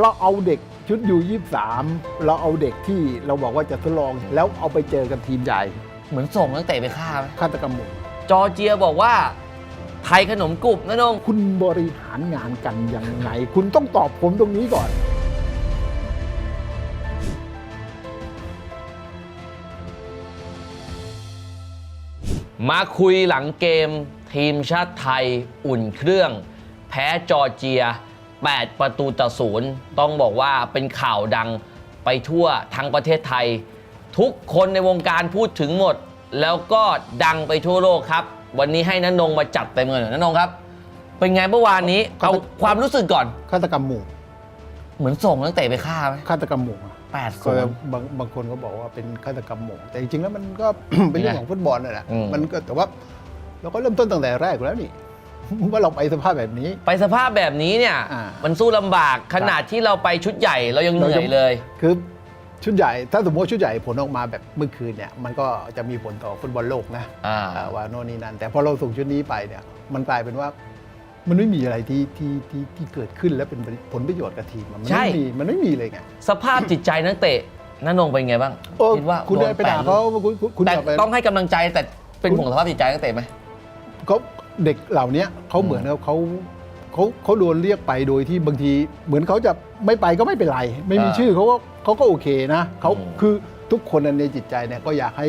เราเอาเด็กชุดยูยี่สามเราเอาเด็กที่เราบอกว่าจะทดลอง แล้วเอาไปเจอกับทีมใหญ่เหมือนส่งนักเตะไปฆ่าไหมฆาตกรรมหมู่จอร์เจียบอกว่า ไทยขนมกรุบนะนงคุณบริหารงานกันยังไง คุณต้องตอบผมตรงนี้ก่อน มาคุยหลังเกม ทีมชาติไทยอุ่นเครื่อง แพ้จอร์เจีย 8 ประตูต่อศูนย์ต้องบอกว่าเป็นข่าวดังไปทั่วทั้งประเทศไทย ทุกคนในวงการพูดถึงหมด แล้วก็ดังไปทั่วโลกครับ วันนี้ให้นันนงมาจัดเต็มเลยนันนงครับ เป็นไงเมื่อวานนี้เอาความรู้สึกก่อนฆาตกรรมหมู่ เหมือนส่งนักเตะไปฆ่าไหมฆาตกรรมหมู่อะแปดก็ศูนย์บางบางคนก็บอกว่าเป็นฆาตกรรมหมู่แต่จริงๆแล้วมันก็ เป็นเรื่องของฟุตบอลน่นแหละอืม มันก็แต่ว่า เราก็เริ่มต้นตั้งแต่แรกอยู่แล้วนี่ ว่าเราไปสภาพแบบนี้ ไปสภาพแบบนี้เนี่ย อ่ามันสู้ลำบากขนาดที่เราไปชุดใหญ่เรายังเหนื่อยเลย คือชุดใหญ่ ถ้าสมมติว่าชุดใหญ่ผลออกมาแบบเมื่อคืนเนี่ยมันก็จะมีผลต่อฟุตบอลโลกนะอ่า อ่าว่าโน่นนี่นั่นแต่พอเราส่งชุดนี้ไปเนี่ยมันกลายเป็นว่ามันไม่มีอะไรที่ที่ที่ที่เกิดขึ้นและเป็นผลประโยชน์กับทีมอะมันใช่ ไม่มีมันไม่มีเลยไงสภาพจิตใจนักเตะนันนงเป็นไงบ้างเออคิดว่าคุณโได้ไปด่าแปเขาลูกคุณคุณคุณแต่อย่าไป ต้องให้กำลังใจแต่เป็นห่วงสภาพจิตใจนักเตะไหมเขา เด็กเหล่านี้เขาเหมือนกับเขาเขาเขาโดนเรียกไปโดยที่บางที เหมือนเขาจะไม่ไปก็ไม่เป็นไร ไม่มีอ่าชื่อเขาก็เขาก็โอเคนะเขาอืมคือทุกคนในจิตใจเนี่ยก็อยากให้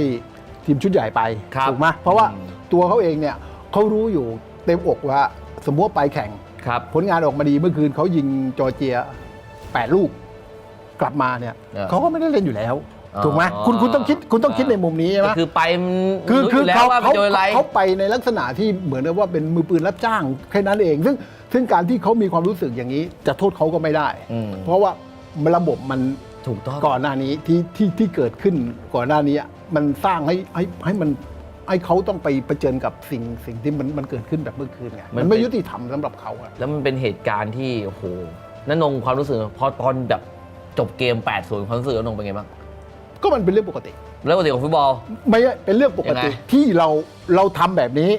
ทีมชุดใหญ่ไปครับถูกไหมเพราะว่าอืมตัวเขาเองเนี่ยเขารู้อยู่เต็มอกว่าสมมติว่าไปแข่งครับผลงานออกมาดีเมื่อคืนเขายิงจอร์เจีย 8 ลูกกลับมาเนี่ยเออเขาก็ไม่ได้เล่นอยู่แล้วอ๋อ ถูกไหมคุณคุณต้องคิดคุณต้องคิดในมุมนี้ใช่ไหมก็คือไปมันคือรู้คืออยู่แล้วเขาว่าเป็นเขาโดยอะไรเขาไปในลักษณะที่เหมือนกับว่าเป็นมือปืนรับจ้างแค่นั้นเอง ซึ่งซึ่งการที่เขามีความรู้สึกอย่างนี้ จะโทษเขาก็ไม่ได้อืมเพราะว่าระบบมันถูกต้องก่อนหน้านี้ที่ที่ที่เกิดขึ้นก่อนหน้านี้มันสร้างให้ให้ให้มันให้เขาต้องไปเผชิญกับสิ่งสิ่งที่มันมันเกิดขึ้นแบบเมื่อคืนไงมันไม่ยุติธรรมสำหรับเขาอะแล้วมันเป็นเหตุการณ์ที่โอ้โหนันนงความรู้สึกพอตอนแบบจบเกม8 0ความรู้สึกนันนงเป็นไงบ้าง ก็มันเป็นเรื่องปกติแล้วปกติของฟุตบอล ไม่ใช่เป็นเรื่องปกติยังไงที่เราเราทำแบบนี้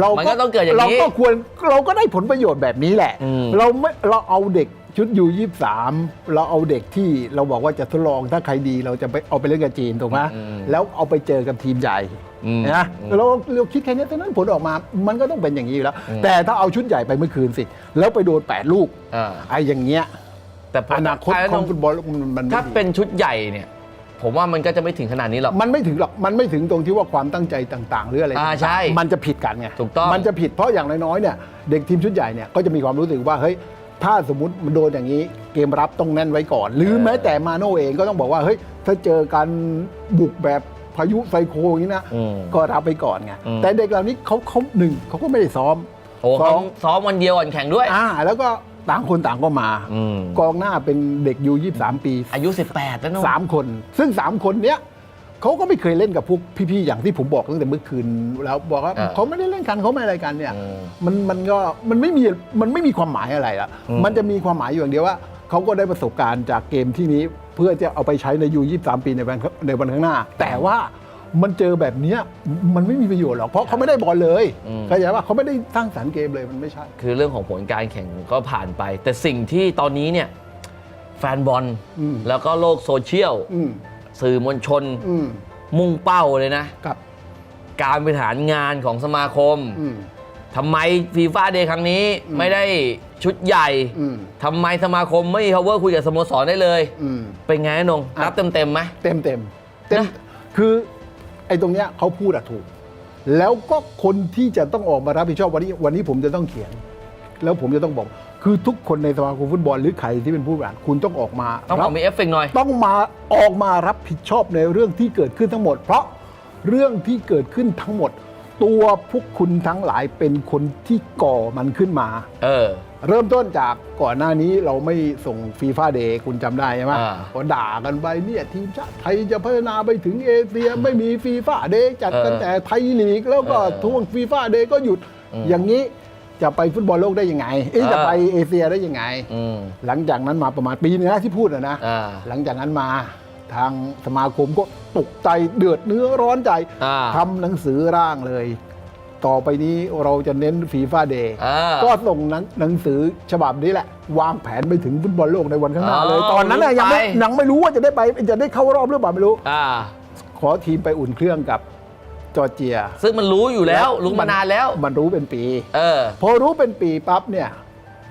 เรามันก็ต้องเกิดอย่างนี้เราก็ควรเราก็ได้ผลประโยชน์แบบนี้แหละ อืม เราไม่เราเอาเด็กชุดยูยี่สามเราเอาเด็กที่เราบอกว่าจะทดลองถ้าใครดีเราจะไปเอาไปเล่นกับจีนถูกไหมอืมแล้วเอาไปเจอกับทีมใหญ่ อืม นะอืมเราเราคิดแค่นี้แต่นั้นผลออกมา มันก็ต้องเป็นอย่างนี้อยู่แล้ว อืมแต่ถ้าเอาชุดใหญ่ไปเมื่อคืนสิ แล้วไปโดนแปดลูกอ่า ไอ้อย่างเงี้ยแต่พอนาคตถ้าของนฟุตบอลมันมันไม่ถ้าดีเป็นชุดใหญ่เนี่ย ผมว่ามันก็จะไม่ถึงขนาดนี้หรอก มันไม่ถึงหรอก มันไม่ถึงตรงที่ว่าความตั้งใจต่าง ๆ หรืออะไรอ่าต่างๆใช่มันจะผิดกันไงถูกต้องมันจะผิดเพราะอย่างน้อยๆเนี่ยเด็กทีมชุดใหญ่เนี่ยก็จะมีความรู้สึกว่าเฮ้ยถ้าสมมติมันโดนอย่างนี้เกมรับต้องแน่นไว้ก่อน หรือแม้แต่มาโน่เองก็ต้องบอกว่าเฮ้ยถ้าเจอการบุกแบบพายุไซโคลอย่างนี้นะอืมก็รับไปก่อนไงอืม แต่เด็กเหล่านี้เขาเขาหนึ่งเขาก็ไม่ได้ซ้อม โอ้สเขาองซ้อมวันเดียวก่อนแข่งด้วย อ่าแล้วก็ ต่างคนต่างก็มา อืมกองหน้าเป็นเด็กอยู่23 ปี อายุ 18 แล้วเนอะ สามคน ซึ่งสามคนเนี้ยเขาก็ไม่เคยเล่นกับพวกพี่ๆอย่างที่ผมบอกตั้งแต่เมื่อคืนแล้วบอกว่าอ่าเขาไม่ได้เล่นกันเขาไม่อะไรกันเนี่ย อืมมันมันก็มันไม่มีมันไม่มีความหมายอะไรละอืม มันจะมีความหมายอยู่อย่างเดียวว่าเขาก็ได้ประสบการณ์จากเกมที่นี้เพื่อจะเอาไปใช้ในยู23 ปีในวันในวันข้างหน้า แต่ว่า มันเจอแบบเนี้ยมันไม่มีประโยชน์หรอกเพราะเขาไม่ได้บอลเลยอืม เข้าใจว่าเขาไม่ได้สร้างสรรค์เกมเลยมันไม่ใช่ คือเรื่องของผลการแข่งก็ผ่านไป แต่สิ่งที่ตอนนี้เนี่ยแฟนบอลอืม แล้วก็โลกโซเชียล อืมสื่อมวลชน อืมมุ่งเป้าเลยนะ ครับการบริหารงานของสมาคมอืม ทำไมฟีฟ่าเดย์ครั้งนี้อืม ไม่ได้ชุดใหญ่อืมทำไมสมาคมไม่มี power คุยกับสโมสรได้เลย อืม เป็นไงนงอะ รับเต็มเต็มๆไหม เต็มเต็มเต็มนะ คือ ไอ้ตรงเนี้ยเขาพูดอะถูก แล้วก็คนที่จะต้องออกมารับผิดชอบวันนี้วันนี้ผมจะต้องเขียน แล้วผมจะต้องบอก คือทุกคนในสมาคมฟุตบอลหรือใครที่เป็นผู้บริหารคุณต้องออกมาต้องบอกมีเอฟเฟกต์หน่อย ต้องมาออกมารับผิดชอบในเรื่องที่เกิดขึ้นทั้งหมด เพราะเรื่องที่เกิดขึ้นทั้งหมด ตัวพวกคุณทั้งหลายเป็นคนที่ก่อมันขึ้นมา เออ เริ่มต้นจากก่อนหน้านี้เราไม่ส่งฟีฟ่าเดย์คุณจำได้ใช่ไหมอ่า ก็ด่ากันไปเนี่ยทีมชาติไทยจะพัฒนาไปถึงเอเชียไม่มีฟีฟ่าเดย์จัดกันเออแต่ไทยลีก แล้วก็เออทวงฟีฟ่าเดย์ก็หยุดอืมอย่างนี้จะไปฟุตบอลโลกได้ยังไงเอ๊ะเออจะไปเอเชียได้ยังไง อืม หลังจากนั้นมาประมาณปีนึงนะที่พูดนะนะ อ่า หลังจากนั้นมา ทางสมาคมก็ตกใจเดือดเนื้อร้อนใจอ่า ทำหนังสือร่างเลย ต่อไปนี้เราจะเน้นฟีฟ่าเดย์ อ่า ก็ส่งหนังหนังสือฉบับนี้แหละ วางแผนไปถึงฟุตบอลโลกในวันข้างหน้าเลย อ๋อตอนนั้นน่ะยังไม่ไป ยังไม่รู้ว่าจะได้ไปจะได้เข้ารอบหรือเปล่าไม่รู้ อ่า ขอทีมไปอุ่นเครื่องกับจอร์เจียซึ่งมันรู้อยู่แล้วรู้มานานแล้ว มันรู้เป็นปี เออ พอรู้เป็นปีปั๊บเนี่ย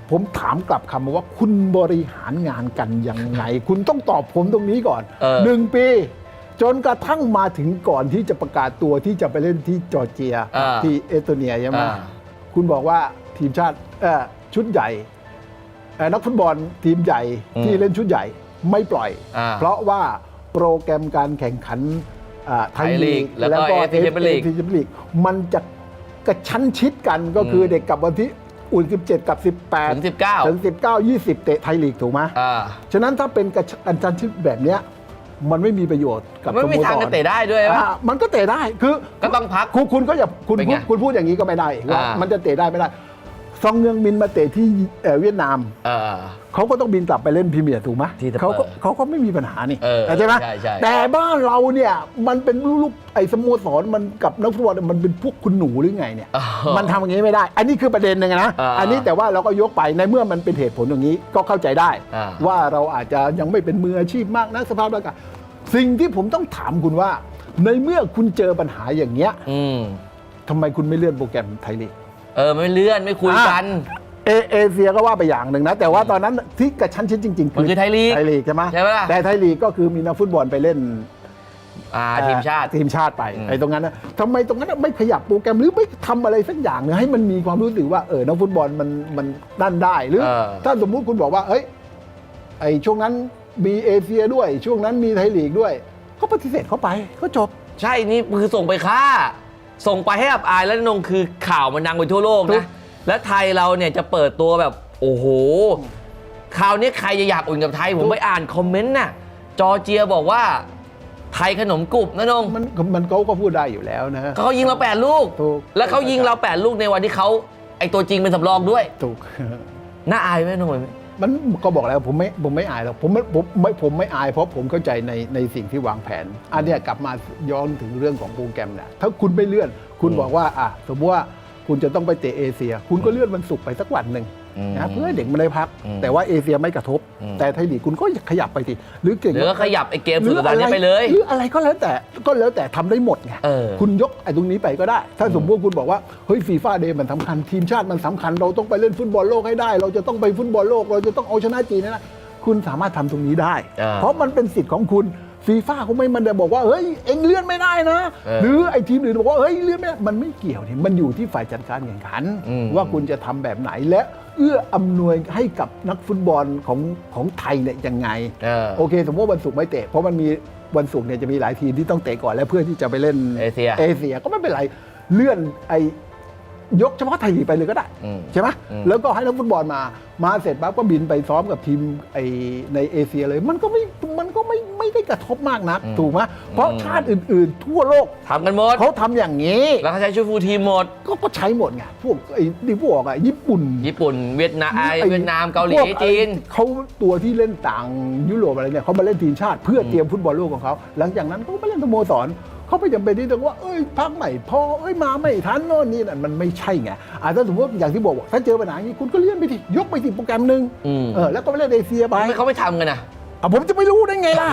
ผมถามกลับคำมาว่าคุณบริหารงานกันยังไง คุณต้องตอบผมตรงนี้ก่อนเออหนึ่งปี จนกระทั่งมาถึงก่อนที่จะประกาศตัวที่จะไปเล่นที่จอร์เจียอ่าที่เอสโตเนียใช่ไหมอ่าคุณบอกว่าทีมชาติเอ่อชุดใหญ่เอ่อนักฟุตบอลทีมใหญ่ที่เล่นชุดใหญ่ไม่ปล่อยอ่าเพราะว่าโปรแกรมการแข่งขันอ่าไทยไทยลีลีกกแล้วก็ AFC Champions League ทีมลีกมันจะกระชั้นชิดกันก็คืออมเด็กกับวันที่ อุ่น 17 กับ 18 ถึง 19 ถึง 19 20 เตะไทยลีกถูกไหมอ่าฉะนั้นถ้าเป็นกระชั้นชิดแบบเนี้ยมันไม่มีประโยชน์กับไม่สโมมีสทางรจะเตะได้ด้วยปะอ่ามันก็เตะได้คือ ก็ต้องพัก คุณคุณก็อย่าคุณเป็นพูไงดคุณพูดอย่างนี้ก็ไม่ได้ว่าอ่ามั มันจะเตะได้ไม่ได้ ซองเงืองมินมาเตะที่เอ่อเวียดนาม เออ เขาก็ต้องบินกลับไปเล่นพรีเมียร์ถูกไหมที่สเปอร์เขาก็เขาก็ไม่มีปัญหานี่เออใช่ไหมใช่ใช่ แต่บ้านเราเนี่ยมันเป็นลูกไอ้สโมสรมันกับนักฟุตบอลเนี่ยมันเป็นพวกคุณหนูหรือไงเนี่ยอ๋อมันทำอย่างนี้ไม่ได้ อันนี้คือประเด็นหนึ่งนะ อ่าอันนี้แต่ว่าเราก็ยกไปในเมื่อมันเป็นเหตุผลอย่างนี้ก็เข้าใจได้ อ่า ว่าเราอาจจะยังไม่เป็นมืออาชีพมากนะสภาพร่างกายสิ่งที่ผมต้องถามคุณว่า ในเมื่อคุณเจอปัญหาอย่างเงี้ยอืม ทำไมคุณไม่เลื่อนโปรแกรมไทยลีก เออไม่เลื่อนไม่คุยกัน เอเอเชียก็ว่าไปอย่างหนึ่งนะ แต่ว่าตอนนั้นที่กระชั้นชิดจริงๆมันคือไทยลีกไทยลีกใช่ไหมใช่ไหมล่ะ แต่ไทยลีกก็คือมีนักฟุตบอลไปเล่นอ่าทีมชาติทีมชาติไปอืมไอ้ตรงนั้นนะทำไมตรงนั้นนะไม่ขยับโปรแกรมหรือไม่ทำอะไรสักอย่างหนึงให้มันมีความรู้สึกว่าเออนักฟุตบอลมันมันนั่นได้หรือเออถ้าสมมุติคุณบอกว่าเอ้ยไอ้ช่วงนั้นมีเอเชียด้วย ช่วงนั้นมีไทยลีกด้วยก็ปฏิเสธเข้าไปก็จบ ใช่นี่คือส่งไปฆ่า ส่งไปให้อับอายแล้วนงคือข่าวมันดังไปทั่วโลกถูนะก และไทยเราเนี่ยจะเปิดตัวแบบโอ้โหคราวนี้ใครจะอยากอุ่นกับไทย ผมไปอ่านคอมเมนต์น่ะจอร์เจียบอกว่า ไทยขนมกรุบนะนงมันมันเขาก็พูดได้อยู่แล้วนะเขายิงเราแปดลูก ถูกแล้วเขายิงเราแปดลูกในวันที่เขาไอตัวจริงเป็นสำรองด้วยถูก น่าอายไหมนงมันก็บอกแล้วผมไม่ผมไม่อายหรอกผมไม่ผมไม่ผมไม่อาย เพราะผมเข้าใจในในสิ่งที่วางแผน อันเนี้ยกลับมาย้อนถึงเรื่องของโปรแกรมเนี่ยถ้าคุณไม่เลื่อน คุณอืมบอกว่าอะสมมติว่า คุณจะต้องไปเตะเอเชีย คุณก็เลื่อนวันศุกร์ไปสักวันหนึ่งอืมนะเพื่อให้เด็กมันได้พักอืมแต่ว่าเอเชียไม่กระทบอืมแต่ไทยลีกคุณก็ขยับไปสิหรือเก่งหรือก็ขยับไอเกมสุดสัปดาห์นี้ไปเลยหรืออะไรก็แล้วแต่ก็แล้วแต่ทำได้หมดไงเออคุณยกไอ้ตรงนี้ไปก็ได้ ถ้าสมมติคุณบอกว่าเฮ้ยฟีฟ่าเดย์มันสำคัญทีมชาติมันสำคัญเราต้องไปเล่นฟุตบอลโลกให้ได้ เราจะต้องไปฟุตบอลโลก เราจะต้องเอาชนะจีนนะคุณสามารถทำตรงนี้ได้อ่าเพราะมันเป็นสิทธิ์ของคุณ ฟีฟ่าเขาไม่มันได้บอกว่าเฮ้ยเอ็งเลื่อนไม่ได้นะ เออหรือไอ้ทีมอื่นบอกว่าเฮ้ยเลื่อนไม่ได้มันไม่เกี่ยวนี่มันอยู่ที่ฝ่ายจัดการแข่งขัน อืม ว่าคุณจะทำแบบไหนและเอื้ออำนวยให้กับนักฟุตบอลของของไทยเนี่ยยังไง เออโอเค สมมติว่าวันศุกร์ไม่เตะ เพราะมันมีวันศุกร์เนี่ยจะมีหลายทีมที่ต้องเตะก่อนแล้วเพื่อที่จะไปเล่นเอเชียเอเชียก็ไม่เป็นไรเลื่อนไอ้ยกเฉพาะไทยลีกไปเลยก็ได้อืม ใช่ไหมอืม แล้วก็ให้นักฟุตบอลมา มาเสร็จปั๊บก็บินไปซ้อมกับทีมไอ้ในเอเชียเลย มันก็ไม่มัน ก็ไม่ไม่ได้กระทบมากนัก ถูกไหมเพราะชาติอื่นๆ ทั่วโลกทำกันหมดเขาทำอย่างนี้ แล้วเขาใช้ชุดฟูลทีมหมด ก็ก็ใช้หมดไงพวกไอ้ที่พวกอะญี่ปุ่น ญี่ปุ่นเวียดนามไอไอ้เวียดนามเกาหลีพวไอ้จีนเขาตัวที่เล่นต่างยุโรปอะไรเนี่ยเขามาเล่นทีมชาติเพื่อเตรียมฟุตบอลโลกของเขาหลังจากนั้นเขาก็ไปเล่นสโมสรเขาไม่จำเป็นที่ต้องว่า เอ้ยพักใหม่พอเอ้ยมาไม่ทันโน่นนี่นั่นมันไม่ใช่ไงอาถ้าสมมติอย่างที่บอกว่าถ้าเจอปัญหาอย่างนี้คุณก็เลื่อนไปสิยกไปสิโปรแกรมหนึ่งอืมเออแล้วก็ไปเล่นเอเชียไปทำไมเขาไม่ทำกันนะอะผมจะไม่รู้ได้ไงล่ะ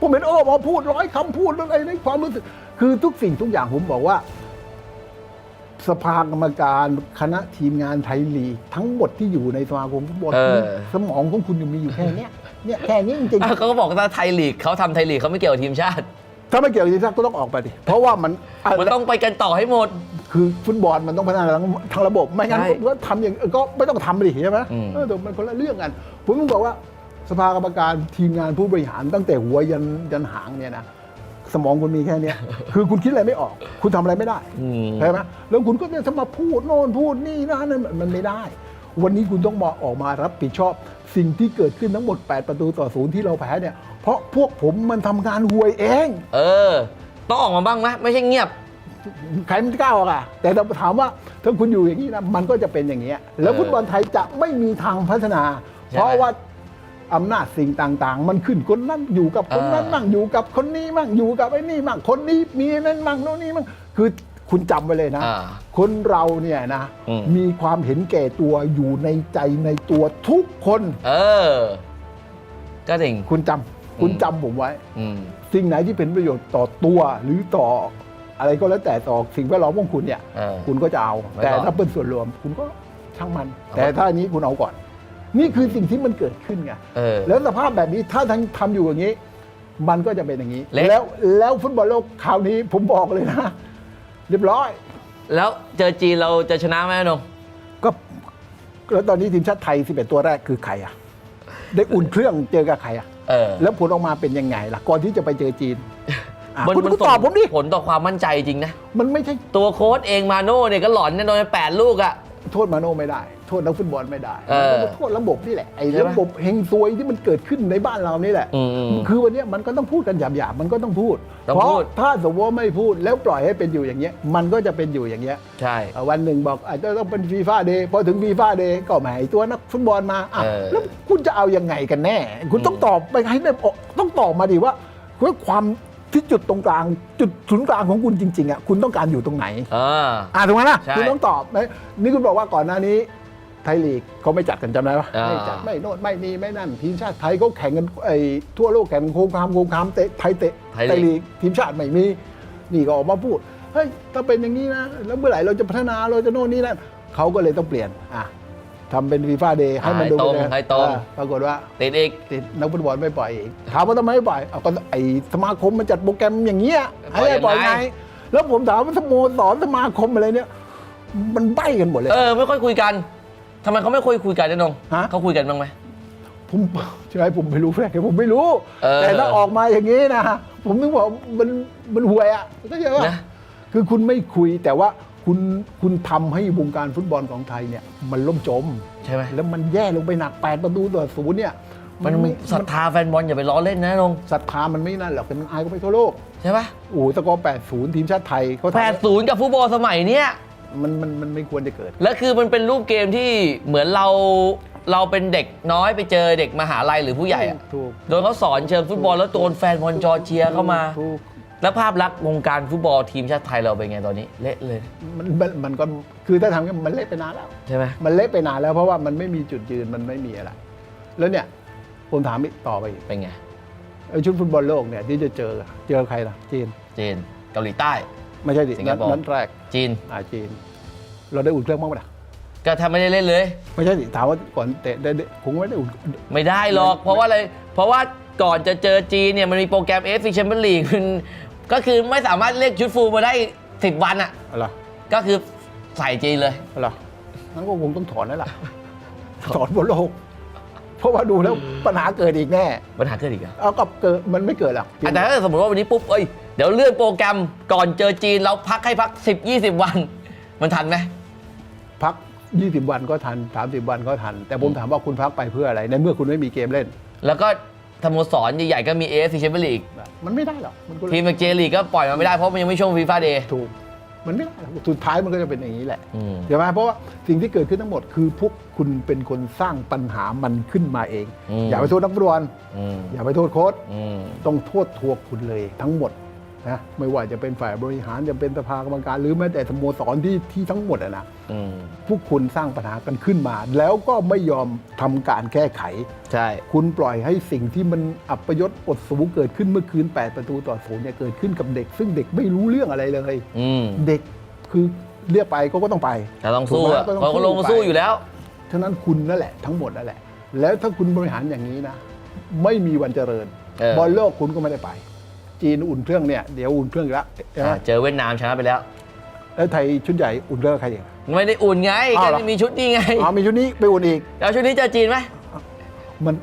ผมเห็นโอ้มาพูดร้อยคำพูดเรื่องอะไรในความรู้สึก คือทุกสิ่งทุกอย่างผมบอกว่า สภากรรมการคณะทีมงานไทยลีกทั้งหมดที่อยู่ในสมาคมฟุตบอลเออ สมองของคุณยังมีอยู่แค่เนี้ยเนี่ยแค่นี้จริงอ้าวเขาก็บอกว่าไทยลีกเขาทำไทยลีกเขาไม่เกี่ยวกับทีมชาติๆถ้าไม่เกี่ยวกับทีมชาติก็ต้องออกไปดิ เพราะว่ามันมันต้องไปกันต่อให้หมด คือฟุตบอลมันต้องพัฒนาทั้งทั้งระบบ ไม่งั้นใช่ก็ทำอย่างอื่นก็ไม่ต้องทำดิใช่ไหมอืม เออแต่มันคนละเรื่องกัน ผมต้องบอกว่า สภากรรมการทีมงานผู้บริหารตั้งแต่หัวยันยันหางเนี่ยนะสมองคุณมีแค่เนี้ย คือคุณคิดอะไรไม่ออก คุณทำอะไรไม่ได้อืมใช่ไหมแล้วคุณก็เนี่ยจะมาพูดโน่นพูดนี่นะนั่นมันไม่ได้ วันนี้คุณต้องมาออกมารับผิดชอบ สิ่งที่เกิดขึ้นทั้งหมด 8 ประตูต่อศูนย์ที่เราแพ้เนี่ย เพราะพวกผมมันทำงานห่วยเอง เออ ต้องออกมาบ้างไหมไม่ใช่เงียบใครมันกล้าออกอะ แต่เราถามว่าถ้าคุณอยู่อย่างนี้นะมันก็จะเป็นอย่างนี้ยแล้วเออฟุตบอลไทยจะไม่มีทางพัฒนาใช่เพราะว่า อำนาจสิ่งต่างๆ มันขึ้นคนนั้นอยู่กับคนนั้นเออมั่งอยู่กับคนนี้มั่งอยู่กับไอ้นี่มั่งคนนี้มีนั่นมั่งโน่นนี่มั่งคือคุณจำไว้เลยนะ อ่าคนเราเนี่ยนะ อืม มีความเห็นแก่ตัวอยู่ในใจในตัวทุกคน เออ ก็จริง คุณจำคุณอืมจำผมไว้ อืม สิ่งไหนที่เป็นประโยชน์ต่อตัวหรือต่ออะไรก็แล้วแต่ต่อสิ่งแวดล้อมของคุณเนี่ย เออคุณก็จะเอา ไว้ก่อนแต่ถ้าเป็นส่วนรวมคุณก็ช่างมัน เอาแต่ถ้าอันนี้คุณเอาก่อน นี่คือสิ่งที่มันเกิดขึ้นไงเออ แล้วสภาพแบบนี้ถ้าทั้งทำอยู่อย่างนี้ มันก็จะเป็นอย่างนี้ เละ แล้วแล้วฟุตบอลโลกคราวนี้ผมบอกเลยนะ เรียบร้อย แล้วเจอจีนเราจะชนะไหมนงก็แล้วตอนนี้ทีมชาติไทย 11 ตัวแรกคือใครอะ ได้อุ่นเครื่องเจอกับใครอะ เออแล้วผลออกมาเป็นยังไงล่ะ ก่อนที่จะไปเจอจีนอะมันคุณมันคุณตอบผมดิ ผลต่อความมั่นใจจริงนะ มันไม่ใช่ ตัวโค้ชเองมาโน่เนี่ยก็หลอนเนี่ยโดนไปแปดลูกอะโทษมาโน่ไม่ได้ โทษนักฟุตบอลไม่ได้เออ มันต้องโทษระบบนี่แหละไอ้ใช่ไหมระบบเฮงซวยที่มันเกิดขึ้นในบ้านเรานี่แหละอืมอืม คือวันเนี้ยมันก็ต้องพูดกันหยาบๆ มันก็ต้องพูด ต้องเพราะพูด ถ้าสมมติว่าไม่พูดแล้วปล่อยให้เป็นอยู่อย่างเงี้ย มันก็จะเป็นอยู่อย่างเงี้ยใช่อะวันหนึ่งบอกอาจจะต้องเป็นฟีฟ่าเดย์พอถึงฟีฟ่าเดย์ก็ไม่ให้ตัวนักฟุตบอลมาอะเออแล้วคุณจะเอายังไงกันแน่ คุณต้องตอบไปให้ได้ต้องตอบมาดิว่าว่าความที่จุดตรงกลางจุดศูนย์กลางของคุณจริงๆอะคุณต้องการอยู่ตรงไหนเอออ่าถูกไหมล่ะใช่คุณต้องตอบไหมนี่คุณบอกว่าก่อนหน้านี้ ไทยลีกเขาไม่จัดกันจำได้ปะอ่า ไม่จัดไม่โน่นไม่นี่ไม่นั่น ทีมชาติไทยเขาแข่งกันไอ้ทั่วโลกแข่งกันโคงคามโคงคามเตะไทยเตะไทยลีก ลีกทีมชาติไม่มี นี่ก็ออกมาพูดเฮ้ยถ้าเป็นอย่างนี้นะ แล้วเมื่อไหร่เราจะพัฒนาเราจะโน่นนี่นั่นเขาก็เลยต้องเปลี่ยนอะทำเป็นฟีฟ่าเดย์ให้มันดูให้ตรงเลยให้ตรงเออปรากฏว่า ติดอีก ติดนักฟุตบอลไม่ปล่อยอีกถามว่าทำไมไม่ปล่อยเอาก็ไอสมาคมมันจัดโปรแกรมอย่างเงี้ยปล่อยให้ปล่อยยังไง ไง แล้วผมถามว่าสโมสรสมาคมอะไรเนี่ย มันใบ้กันหมดเลย เออ ไม่ค่อยคุยกัน ทำไมเขาไม่คุยคุยกันนะนงฮะ เขาคุยกันบ้างไหม ผมใช่ไหมผมไม่รู้แรกผมไม่รู้ เออแต่ถ้าออกมาอย่างนี้นะผมนึกว่ามันมันห่วยอะก็ใช่ว่านะ คือคุณไม่คุยแต่ว่าคุณคุณทำให้วงการฟุตบอลของไทยเนี่ย มันล่มจม ใช่ไหมแล้วมันแย่ลงไปหนัก 8 ประตูต่อศูนย์เนี่ยมันไม่ศรัทธาแฟนบอลอย่าไปล้อเล่นนะนงศรัทธามันไม่นั่นหรอกแต่มันอายก็ไปทั่วโลกใช่ปะโอ้โหสกอร์ 8-0 ทีมชาติไทยเขาทำ แปดศูนย์กับฟุตบอลสมัยเนี้ย มันมันมันไม่ควรจะเกิด แล้วคือมันเป็นรูปเกมที่เหมือนเราเราเป็นเด็กน้อยไปเจอเด็กมหาลัยหรือผู้ใหญ่อะถูกโดนเขาสอนเชิงฟุตบอลแล้วโดนแฟนบอลจอร์เจียเข้ามา ถูก แล้วภาพลักษณ์วงการฟุตบอลทีมชาติไทยเราเป็นไงตอนนี้ เละเลยมันมันมันก็คือถ้าทำกันมันเละไปนานแล้ว ใช่ไหมมันเละไปนานแล้วเพราะว่ามันไม่มีจุดยืนมันไม่มีอะไร แล้วเนี่ยผมถามอีกต่อไปอีกเป็นไงไอ้ชุดฟุตบอลโลกเนี่ยที่จะเจอเจอใครล่ะจีนจีนเกาหลีใต้ ไม่ใช่ดิสิงคนั้นโปร์ นั้นแรกจีนอ่าจีน เราได้อุ่นเครื่องบ้างไหมล่ะก็แทบไม่ได้เล่นเลย ไม่ใช่ดิถามว่าก่อนเตะได้ได้คงไม่ได้อุ่น ไม่ได้หรอกไม่เพราะว่าอะไร เพราะว่าก่อนจะเจอจีนเนี่ยมันมีโปรแกรม f อ c แชมเปี้ยนลีกมันก็คือไม่สามารถเรียกชุดฟูลมาได้ 10 วันอะ อะไรก็คือใส่จีนเลย อะไรงั้นก็คงต้องถอนแล้วล่ะ ถอนบอลโลก เพราะว่าดูแล้วปัญหาเกิดอีกแน่ปัญหาเกิดอีกอะเอากับเกิดมันไม่เกิดหรอก อะแต่ถ้าสมมติว่าวันนี้ปุ๊บเอ้ย เดี๋ยวเลื่อนโปรแกรมก่อนเจอจีนเราพักให้พัก 10 20 วัน มันทันไหมพัก 20 วันก็ทัน 30 วันก็ทัน แต่ผมถามว่าคุณพักไปเพื่ออะไร ในเมื่อคุณไม่มีเกมเล่น แล้วก็สโมสรใหญ่ๆก็มี AFC แชมเปี้ยนลีกมันไม่ได้หรอกมันก็ทีมเจลีกก็ปล่อยมาไม่ได้เพราะมันยังไม่ช่วงฟีฟ่าเดย์ถูกมันไม่ได้หรอกสุดท้ายมันก็จะเป็นอย่างนี้แหละอืมใช่ไหมเพราะว่าสิ่งที่เกิดขึ้นทั้งหมดคือพวกคุณเป็นคนสร้างปัญหามันขึ้นมาเอง อย่าไปโทษนักฟุตบอลอืมอย่าไปโทษโค้ชอืมต้องโทษทัวคุณเลยทั้งหมด นะไม่ว่าจะเป็นฝ่ายบริหารจะเป็นสภากรรมการ หรือแม้แต่สโมสรที่ที่ทั้งหมดอะนะอืมพวกคุณสร้างปัญหากันขึ้นมา แล้วก็ไม่ยอมทำการแก้ไข ใช่ คุณปล่อยให้สิ่งที่มันอัปยศอดสูเกิดขึ้นเมื่อคืน 8 ประตูต่อศูนย์เนี่ยเกิดขึ้นกับเด็ก ซึ่งเด็กไม่รู้เรื่องอะไรเลยอืมเด็กคือเรียกไปก็ก็ต้องไปแต่ต้องสู้อะถูกไหมเขาก็ลงมาสู้อยู่แล้วฉะนั้นคุณนั่นแหละทั้งหมดนั่นแหละ แล้วถ้าคุณบริหารอย่างนี้นะ ไม่มีวันเจริญเออบอลโลกคุณก็ไม่ได้ไป จีนอุ่นเครื่องเนี่ยเดี๋ยวอุ่นเครื่องอีกแล้วอ่าเจอเวียดนามชนะไปแล้ว แล้วไทยชุดใหญ่อุ่นเครื่องกับใครอีก ไม่ได้อุ่นไงอ้าวก็เหรอมีชุดนี้ไง อ๋อมีชุดนี้ไปอุ่นอีก แล้วชุดนี้เจอจีนไหมมัน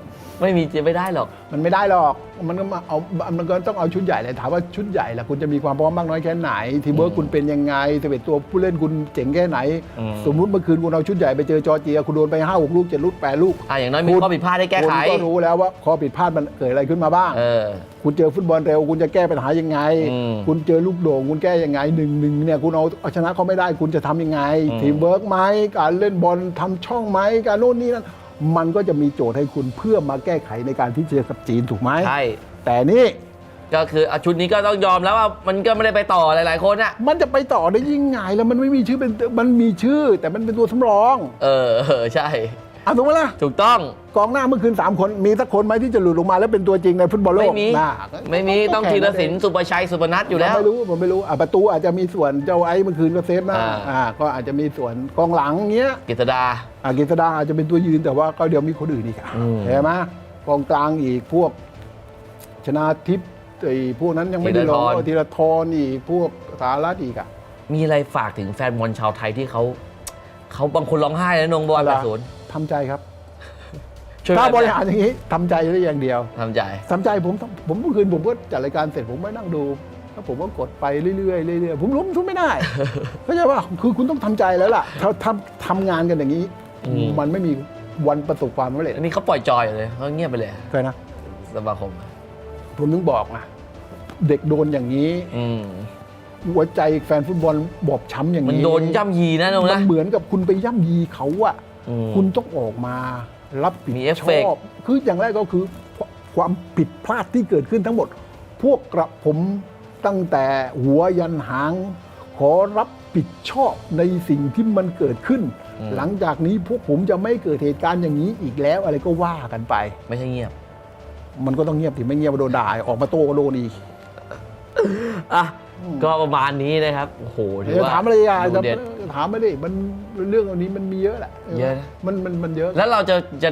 ไม่มีจีนไม่ได้หรอก มันไม่ได้หรอก มันก็มาเอา มันก็ต้องเอาชุดใหญ่เลยถามว่าชุดใหญ่ล่ะคุณจะมีความพร้อมมากน้อยแค่ไหน ทีมเวิร์คคุณเป็นยังไงสิบเอ็ดตัวผู้เล่นคุณเจ๋งแค่ไหน อืม สมมุติเมื่อคืนคุณเอาชุดใหญ่ไปเจอจอร์เจีย คุณโดนไปห้าหกลูกเจ็ดลูกแปดลูกอะอย่างน้อยมีคุณข้อผิดพลาดได้แก้ไข คุณก็รู้แล้วว่าข้อผิดพลาดมันเกิดอะไรขึ้นมาบ้าง เออ คุณเจอฟุตบอลเร็ว คุณจะแก้ปัญหายังไง อืมคุณเจอลูกโด่งคุณแก้ยังไงหนึ่งหนึ่งเนี่ยคุณเอาเอาชนะเขาไม่ได้คุณจะทำยังไง อืม ทีมเวิร์กไหมการเล่นบอลทำช่องไหมการโน่นนี่นั่น มันก็จะมีโจทย์ให้คุณเพื่อมาแก้ไขในการที่จะเจอกับจีนถูกไหมใช่ แต่นี่ก็คือเอาชุดนี้ก็ต้องยอมแล้วว่ามันก็ไม่ได้ไปต่อหลาย ๆ คนอะมันจะไปต่อได้ยิ่งไงแล้วมันไม่มีชื่อเป็นมันมีชื่อ แต่มันเป็นตัวสำรอง เออเออใช่ อะถูกไหมล่ะถูกต้องกองหน้าเมื่อคืน 3 คนมีสักคนไหมที่จะหลุดลงมาแล้วเป็นตัวจริงในฟุตบอลโลไม่กมีน่าไม่มีต้องธีรศิลป์สุประชัยสุพนัทอยู่แล้วผมไม่รู้ผมไม่รู้อะประตูอาจจะมีส่วนเจ้าไอ้เมื่อคืนก็เซฟนะอ่า อ่าก็อาจจะมีส่วนกองหลังเงี้ยกิตดาอากิษดาอาจจะเป็นตัวยืนแต่ว่าก็เดี๋ยวมีคนอื่นอีกอะอืมเห็นไหมกองกลางอีกพวก ชนาทิพย์ไอ้พวกนั้นยังไม่ได้ลงธีรทรธีรทรอีกพวกสารัตอีกอะ มีอะไรฝากถึงแฟนบอลชาวไทยที่เขาเขาบางคนร้องไห้แล้วนงบอลอะไร แปดศูนย์ ทำใจครับช่วยถ้ากันบริหารอย่างนี้ทำใจได้อย่างเดียวทำใจทำใจผมผมเมื่อคืนผมก็จัดรายการเสร็จผมไม่นั่งดูแล้วผมก็กดไปเรื่อยๆเรื่อยๆผมล้มทุนไม่ได้เข้าใจว่าคือคุณต้องทำใจแล้วล่ะถ้าทำทำงานกันอย่างนี้อืมมันไม่มีวันประสบความสำเร็จอันนี้เขาปล่อยจอยเลยเขาเงียบไปเลยเคยนะสมาคมผมถึงบอกนะเด็กโดนอย่างนี้อืมหัวใจแฟนฟุตบอลบอบช้ำอย่างมันนี้โดนย่ำยีนะนงมันะนเหมือนกับคุณไปย่ำยีเขาอะ อืม คุณต้องออกมารับผิดมีเอฟชเฟกต์ อบคืออย่างแรกก็คือความผิดพลาดที่เกิดขึ้นทั้งหมด พวกกระผมตั้งแต่หัวยันหาง ขอรับผิดชอบในสิ่งที่มันเกิดขึ้น หลังจากนี้พวกผมจะไม่เกิดเหตุการณ์อย่างนี้อีกแล้วอะไรก็ว่ากันไป ไม่ใช่เงียบ มันก็ต้องเงียบถึงไม่เงียบก็โดนด่าออกมาโต้ก็โดนอีก อะ ก็ประมาณนี้นะครับโอ้โหถือจะว่าถามอะไรอะดูเด็ด จะถามไม่ได้มันเรื่องอันนี้มันมีเยอะแหละเยอะนะ มันมันมันเยอะ แล้วเราจะจะ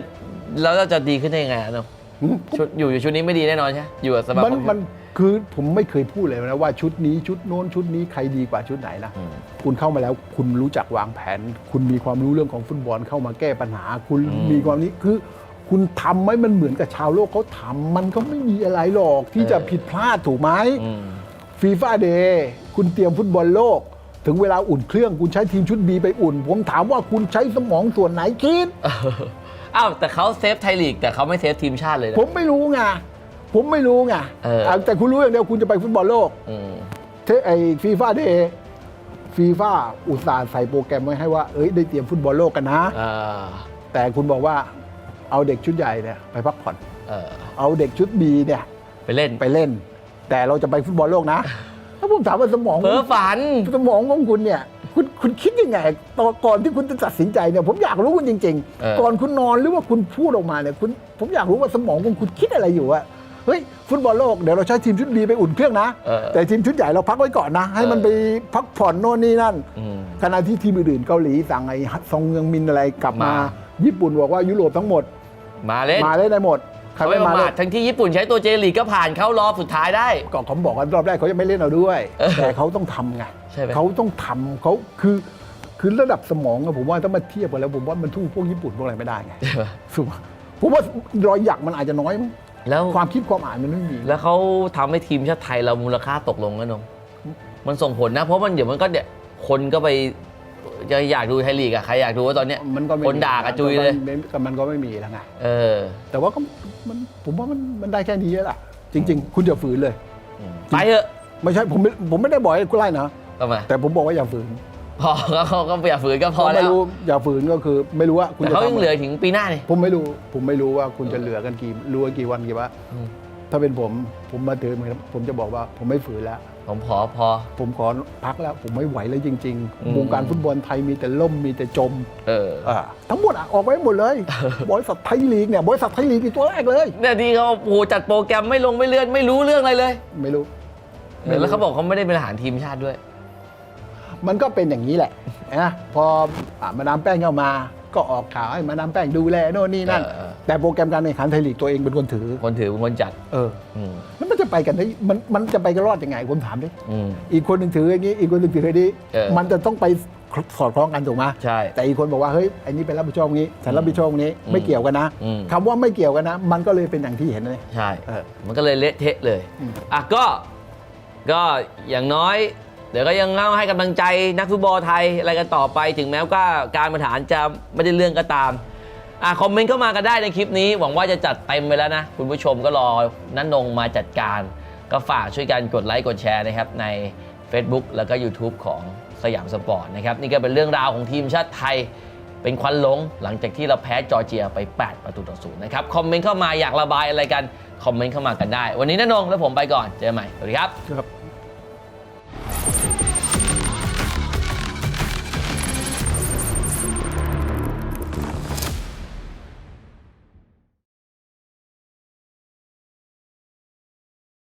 แล้วเราจะดีขึ้นได้ยังไงอะนงหืมชุดอยู่อยู่ชุดนี้ไม่ดีแน่นอนใช่ไหมอยู่กับสมาคมันมมันคือผมไม่เคยพูดเลยนะว่าชุดนี้ชุดโน้นชุดนี้ใครดีกว่าชุดไหนนะ อืม คุณเข้ามาแล้วคุณรู้จักวางแผน คุณมีความรู้เรื่องของฟุตบอลเข้ามาแก้ปัญหา คุณอืมมีความนี้คือ คุณทำไหมมันเหมือนกับชาวโลกเขาทำมันก็ไม่มีอะไรหรอกที่จะผิดพลาดถูกไหม อืม ฟีฟ่าเดย์คุณเตรียมฟุตบอลโลก ถึงเวลาอุ่นเครื่องคุณใช้ทีมชุดบีไปอุ่น ผมถามว่าคุณใช้สมองส่วนไหนคิด อ้าวแต่เขาเซฟไทยลีกแต่เขาไม่เซฟทีมชาติเลยนะ ผมไม่รู้ไงผมไม่รู้ไงเอออะแต่คุณรู้อย่างเดียวคุณจะไปฟุตบอลโลก อืม เทไอฟีฟ่าเดย์ฟีฟ่าอุตส่าห์ใส่โปรแกรมไว้ให้ว่า เอ้ยได้เตรียมฟุตบอลโลกกันนะ อ่า แต่คุณบอกว่าเอาเด็กชุดใหญ่เนี่ยไปพักผ่อน เออ เอาเด็กชุดบีเนี่ยไปเล่น ไปเล่น แต่เราจะไปฟุตบอลโลกนะถ้าผมถามว่าสมองเพ้อฝัน สมองของคุณเนี่ย คุณคุณคิดยังไงตอนก่อนที่คุณจะตัดสินใจเนี่ยผมอยากรู้คุณจริง เออ ๆ ก่อนคุณนอนหรือว่าคุณพูดออกมาเนี่ยคุณผมอยากรู้ว่าสมองของคุณคิดอะไรอยู่อะเฮ้ยฟุตบอลโลกเดี๋ยวเราใช้ทีมชุดบีไปอุ่นเครื่องนะ เออ แต่ทีมชุดใหญ่เราพักไว้ก่อนนะ ให้มันไปพักผ่อนโน่นนี่นั่น อืม ขณะที่ทีมอื่นๆเกาหลีสั่งไอ้ซองเงืองมินอะไรกลับมา มา ญี่ปุ่นบอกว่ายุโรปทั้งหมด มาเล่น มาได้ได้หมดใคร เขาไม่ไม่ประมามาเลทยทั้งที่ญี่ปุ่นใช้ตัวเจลีกก็ผ่านเข้ารอบสุดท้ายได้ก็เขาบอกกันรอบแรกเขาจะไม่เล่นเราด้วยเออแต่เขาต้องทำไงใช่ไหมเขาต้องทำเขาคือคือระดับสมองอะผมว่าถ้ามาเทียบกันแล้วผมว่ามันทู่พวกญี่ปุ่นพวกอะไรไม่ได้ไงใช่ปะถูกปะผมว่ารอยหยักมันอาจจะน้อยมั้งแล้วความคิดความอ่านมันไม่มีแล้วเขาทำให้ทีมชาติไทยเรามูลค่าตกลงนะนงมันส่งผลนะ เพราะมันเดี๋ยวมันก็เดี๋ยวคนก็ไป จะอยากดูไทยลีกอะใครอยากดูว่าตอนเนี้ยมันก็ไม่คนด่ากระจุยเลย ก็มันก็ไม่มีแล้วไงเออแต่ว่าก็มันผมว่ามันมันได้แค่นี้แหละจริง ๆ คุณอย่าฝืนเลย ไปเถอะไม่ใช่ผมไม่ผมไม่ได้บอกให้คุณไล่นะทำไมแต่ผมบอกว่าอย่าฝืนพอเขาก็อย่าฝืนก็พอแล้ไม่วรู้อย่าฝืนก็คือ ไม่รู้ว่าคุณแต่จะเขาทำยังเหลือถึงปีหน้านี่ผมไม่รู้ ผมไม่รู้ว่าคุณจะเหลือกันกี่รู้ว่ากี่วันกี่ว่าอืม ถ้าเป็นผมผมมาถึงผมจะบอกว่าผมไม่ฝืนแล้ว ผมขอพอ ผมขอพักแล้วผมไม่ไหวแล้วจริงอืม ๆวงการฟุตบอลไทยมีแต่ล่มมีแต่จมเอออ่าทั้งหมดอะออกไปหมดเลย บริษัทไทยลีกเนี่ยบริษัทไทยลีกนี่ตัวแรกเลย เนี่ยที่เขาโอ้โหจัดโปรแกรมไม่ลงไม่เลื่อนไม่รู้เรื่องอะไรเลยไม่รู้ เออแล้วเขาบอกเขาไม่ได้เป็นทหารทีมชาติด้วย มันก็เป็นอย่างนี้แหละนะพออะมาดามแป้งเข้ามา ก็ออกข่าวให้มาดามแป้งดูแลโน่นนี่นั่น เออเออ แต่โปรแกรมการแข่งขันไทยลีกตัวเองเป็นคนถือ คนถือเป็นคนจัด เอออืมแล้วมันจะไปกันได้มันมันจะไปกันรอดยังไงผมถามดิอืม อีกคนหนึ่งถืออย่างนี้อีกคนหนึ่งถืออย่างนี้เออ มันจะต้องไปสอดคล้องกันถูกไหมใช่ แต่อีกคนบอกว่าเฮ้ยไอ้นี่เป็นรับผิดชอบงี้ฉันรับผิดชอบนี้อืมไม่เกี่ยวกันนะอืม คำว่าไม่เกี่ยวกันนะ มันก็เลยเป็นอย่างที่เห็นเลย ใช่ เออมันก็เลยเละเทะเลย อืม อะก็ ก็อย่างน้อย เดี๋ยวก็ยังเล่าให้กำลังใจนักฟุตบอลไทยอะไรกันต่อไป ถึงแม้ว่าการบริหารจะไม่ได้เรื่องก็ตาม อะคอมเมนต์เข้ามากันได้ในคลิปนี้ หวังว่าจะจัดเต็มไปแล้วนะ คุณผู้ชมก็รอนันนงมาจัดการ ก็ฝากช่วยกันกดไลค์กดแชร์นะครับใน Facebook แล้วก็ YouTube ของสยามสปอร์ตนะครับนี่ก็เป็นเรื่องราวของทีมชาติไทยเป็นควันหลงหลังจากที่เราแพ้จอร์เจียไป 8 ประตูต่อศูนย์นะครับ คอมเมนต์เข้ามาอยากระบายอะไรกัน คอมเมนต์เข้ามากันได้ วันนี้นันงและผมไปก่อนเจอกันใหม่สวัสดีครับ